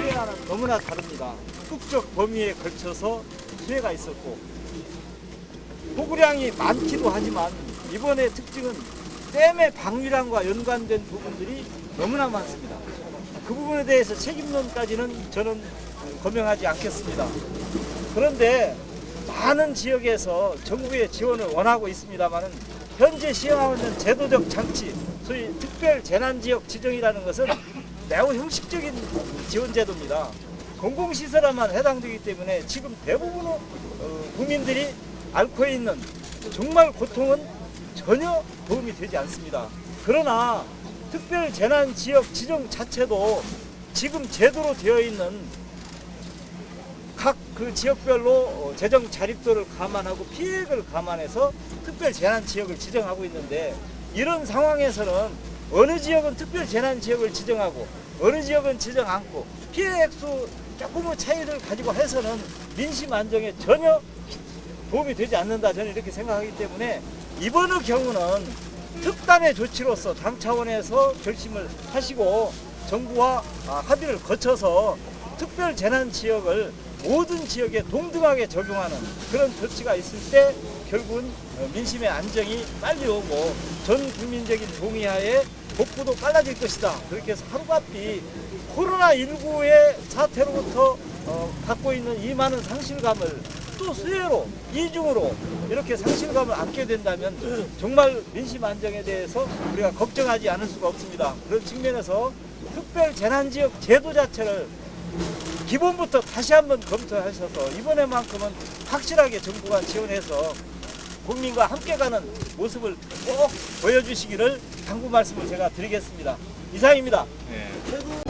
피해와는 너무나 다릅니다. 국적 범위에 걸쳐서 피해가 있었고 포구량이 많기도 하지만 이번의 특징은 댐의 방류량과 연관된 부분들이 너무나 많습니다. 그 부분에 대해서 책임론까지는 저는 거명하지 않겠습니다. 그런데 많은 지역에서 정부의 지원을 원하고 있습니다만은 현재 시행하고 있는 제도적 장치, 소위 특별 재난 지역 지정이라는 것은 매우 형식적인 지원 제도입니다. 공공시설에만 해당되기 때문에 지금 대부분의 어, 국민들이 앓고 있는 정말 고통은 전혀 도움이 되지 않습니다. 그러나 특별 재난 지역 지정 자체도 지금 제도로 되어 있는 각 그 지역별로 어, 재정 자립도를 감안하고 피해를 감안해서 특별 재난 지역을 지정하고 있는데 이런 상황에서는 어느 지역은 특별 재난 지역을 지정하고 어느 지역은 지정 않고 피해 액수 조금의 차이를 가지고 해서는 민심 안정에 전혀 도움이 되지 않는다 저는 이렇게 생각하기 때문에 이번의 경우는 특단의 조치로서 당 차원에서 결심을 하시고 정부와 아, 합의를 거쳐서 특별 재난 지역을 모든 지역에 동등하게 적용하는 그런 조치가 있을 때 결국은 어, 민심의 안정이 빨리 오고 전 국민적인 동의하에 복구도 빨라질 것이다. 그렇게 해서 하루바삐 코로나19의 사태로부터 어, 갖고 있는 이 많은 상실감을 또 수혜로 이중으로 이렇게 상실감을 안게 된다면 정말 민심 안정에 대해서 우리가 걱정하지 않을 수가 없습니다. 그런 측면에서 특별 재난지역 제도 자체를 기본부터 다시 한번 검토하셔서 이번에만큼은 확실하게 정부가 지원해서 국민과 함께 가는 모습을 꼭 보여주시기를 당부 말씀을 제가 드리겠습니다. 이상입니다. 예.